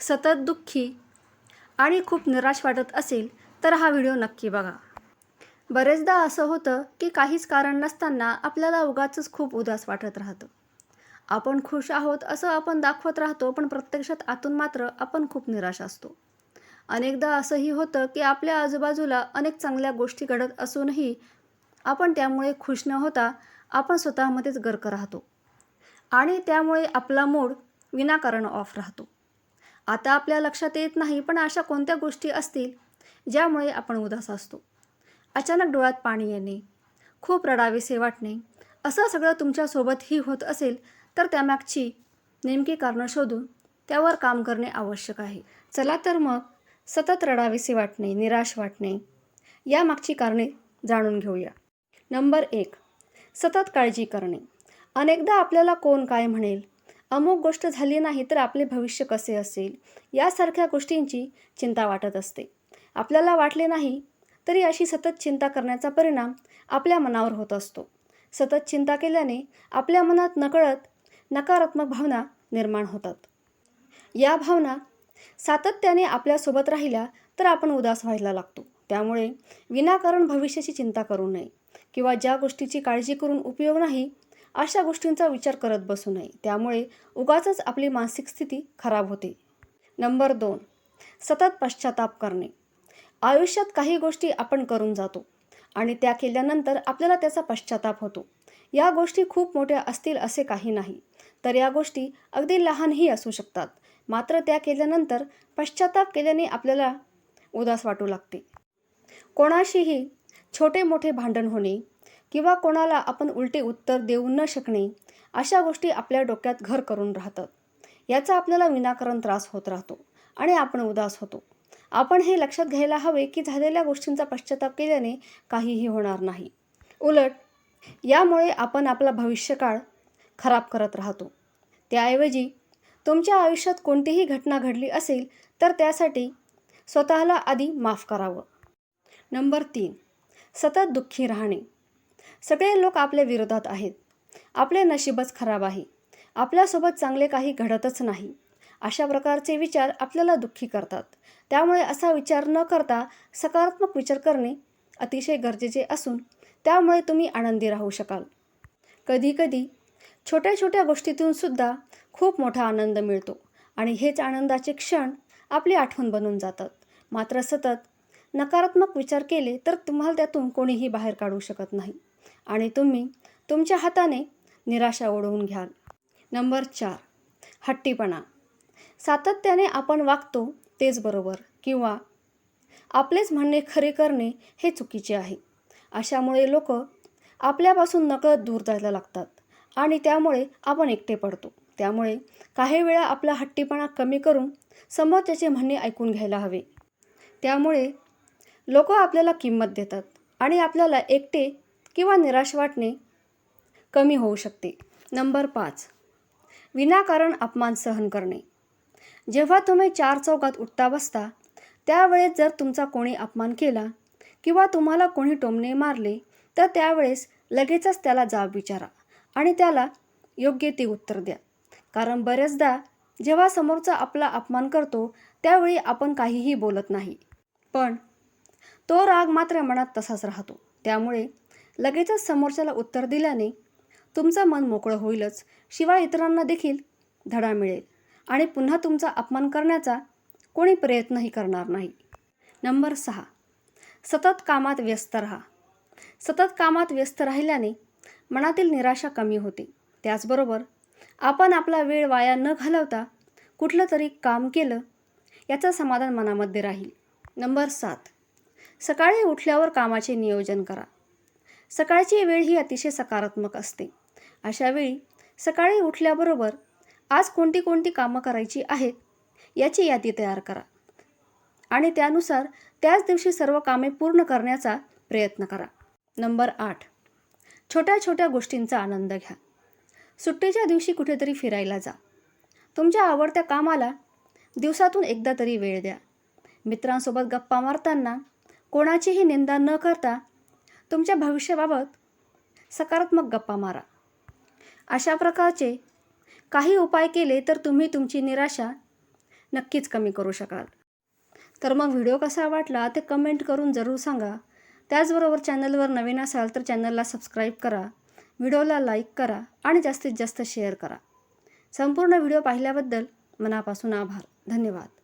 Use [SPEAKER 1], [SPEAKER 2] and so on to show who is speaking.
[SPEAKER 1] सतत दुःखी आणि खूप निराश वाटत असेल तर हा व्हिडिओ नक्की बघा. बरेचदा असं होतं की काहीच कारण नसताना आपल्याला उगाच खूप उदास वाटत राहतं. आपण खुश आहोत असं आपण दाखवत राहतो पण प्रत्यक्षात आतून मात्र आपण खूप निराश असतो. अनेकदा असंही होतं की आपल्या आजूबाजूला अनेक चांगल्या गोष्टी घडत असूनही आपण त्यामुळे खुश न होता आपण स्वतःमध्येच गर्क राहतो. आणि त्यामुळे आपला मूड विनाकारण ऑफ राहतो. आता आपल्या लक्षात येत नाही पण अशा कोणत्या गोष्टी असतील ज्यामुळे आपण उदास असतो? अचानक डोळ्यात पाणी येणे खूप रडावेसे वाटणे असं सगळं तुमच्यासोबतही होत असेल तर त्यामागची नेमकी कारणं शोधून त्यावर काम करणे आवश्यक आहे. चला तर मग सतत रडावेसे वाटणे निराश वाटणे यामागची कारणे जाणून घेऊया. नंबर एक सतत काळजी करणे. अनेकदा आपल्याला कोण काय म्हणेल अमुक गोष्ट झाली नाही तर आपले भविष्य कसे असेल? यासारख्या गोष्टींची चिंता वाटत असते. आपल्याला वाटले नाही तरी अशी सतत चिंता करण्याचा परिणाम आपल्या मनावर होत असतो. सतत चिंता केल्याने आपल्या मनात नकळत नकारात्मक भावना निर्माण होतात. या भावना सातत्याने आपल्यासोबत राहिल्या तर आपण उदास व्हायला लागतो. त्यामुळे विनाकारण भविष्याची चिंता करू नये किंवा ज्या गोष्टीची काळजी करून उपयोग नाही अशा गोष्टींचा विचार करत बसू नये त्यामुळे उगाचच आपली मानसिक स्थिती खराब होते. नंबर दोन. सतत पश्चाताप करणे. आयुष्यात काही गोष्टी आपण करून जातो आणि त्या केल्यानंतर आपल्याला त्याचा पश्चाताप होतो. या गोष्टी खूप मोठ्या असतील असे काही नाही. तर या गोष्टी अगदी लहानही असू शकतात. मात्र त्या केल्यानंतर पश्चाताप केल्याने आपल्याला उदास वाटू लागते. कोणाशीही छोटे मोठे भांडण होणे किंवा कोणाला आपण उलटे उत्तर देऊ न शकणे अशा गोष्टी आपल्या डोक्यात घर करून राहतात. याचा आपल्याला विनाकारण त्रास होत राहतो आणि आपण उदास होतो. आपण हे लक्षात घ्यायला हवे की झालेल्या गोष्टींचा पश्चाताप केल्याने काहीही होणार नाही. उलट यामुळे आपण आपला भविष्यकाळ खराब करत राहतो. त्याऐवजी तुमच्या आयुष्यात कोणतीही घटना घडली असेल तर त्यासाठी स्वतःला आधी माफ करावं. नंबर तीन सतत दुःखी राहणे. सगळे लोक आपल्या विरोधात आहेत. आपले नशीबच खराब आहे. आपल्यासोबत चांगले काही घडतच नाही. अशा प्रकारचे विचार आपल्याला दुःखी करतात. त्यामुळे असा विचार न करता सकारात्मक विचार करणे अतिशय गरजेचे असून त्यामुळे तुम्ही आनंदी राहू शकाल. कधीकधी छोट्या छोट्या गोष्टीतून सुद्धा खूप मोठा आनंद मिळतो आणि हेच आनंदाचे क्षण आपली आठवण बनून जातात. मात्र सतत नकारात्मक विचार केले तर तुम्हाला त्यातून कोणीही बाहेर काढू शकत नाही. आणि तुम्ही तुमच्या हाताने निराशा ओढवून घ्याल. नंबर चार हट्टीपणा. सातत्याने आपण वागतो तेच बरोबर किंवा आपलेच म्हणणे खरे करणे हे चुकीचे आहे. अशामुळे लोक आपल्यापासून नकळत दूर जायला लागतात आणि त्यामुळे आपण एकटे पडतो. त्यामुळे काही वेळा आपला हट्टीपणा कमी करून समोरच्याचे म्हणणे ऐकून घ्यायला हवे. त्यामुळे लोक आपल्याला किंमत देतात आणि आपल्याला एकटे किंवा निराश वाटणे कमी होऊ शकते. नंबर पाच. विनाकारण अपमान सहन करणे. जेव्हा तुम्ही चार चौकात उठता बसता त्यावेळेस जर तुमचा कोणी अपमान केला किंवा तुम्हाला कोणी टोमणे मारले तर त्यावेळेस लगेचच त्याला जाब विचारा आणि त्याला योग्य ते उत्तर द्या. कारण बऱ्याचदा जेव्हा समोरचा आपला अपमान करतो त्यावेळी आपण काहीही बोलत नाही. पण तो राग मात्र मनात तसाच राहतो. त्यामुळे लगेचच समोरच्याला उत्तर दिल्याने तुमचं मन मोकळं होईलच. शिवाय इतरांना देखील धडा मिळेल. आणि पुन्हा तुमचा अपमान करण्याचा कोणी प्रयत्नही करणार नाही. नंबर सहा. सतत कामात व्यस्त राहा. सतत कामात व्यस्त राहिल्याने मनातील निराशा कमी होते. त्याचबरोबर आपण आपला वेळ वाया न घालवता कुठलं तरी काम केलं याचं समाधान मनामध्ये राहील. नंबर सात. सकाळी उठल्यावर कामाचे नियोजन करा. सकाळची वेळ ही अतिशय सकारात्मक असते. अशावेळी सकाळी उठल्याबरोबर आज कोणती कोणती कामं करायची आहेत याची यादी तयार करा. आणि त्यानुसार त्याच दिवशी सर्व कामे पूर्ण करण्याचा प्रयत्न करा. नंबर आठ. छोट्या छोट्या गोष्टींचा आनंद घ्या. सुट्टीच्या दिवशी कुठेतरी फिरायला जा. तुमच्या आवडत्या कामाला दिवसातून एकदा तरी वेळ द्या. मित्रांसोबत गप्पा मारताना कोणाचीही निंदा न करता तुमच्या भविष्याबाबत सकारात्मक गप्पा मारा. अशा प्रकारचे काही उपाय केले तर तुम्ही तुमची निराशा नक्कीच कमी करू शकाल. तर मग व्हिडिओ कसा वाटला ते कमेंट करून जरूर सांगा. त्याचबरोबर चॅनलवर नवीन असाल तर चॅनलला सबस्क्राईब करा व्हिडिओला लाईक करा आणि जास्तीत जास्त शेअर करा. संपूर्ण व्हिडिओ पाहिल्याबद्दल मनापासून आभार. धन्यवाद.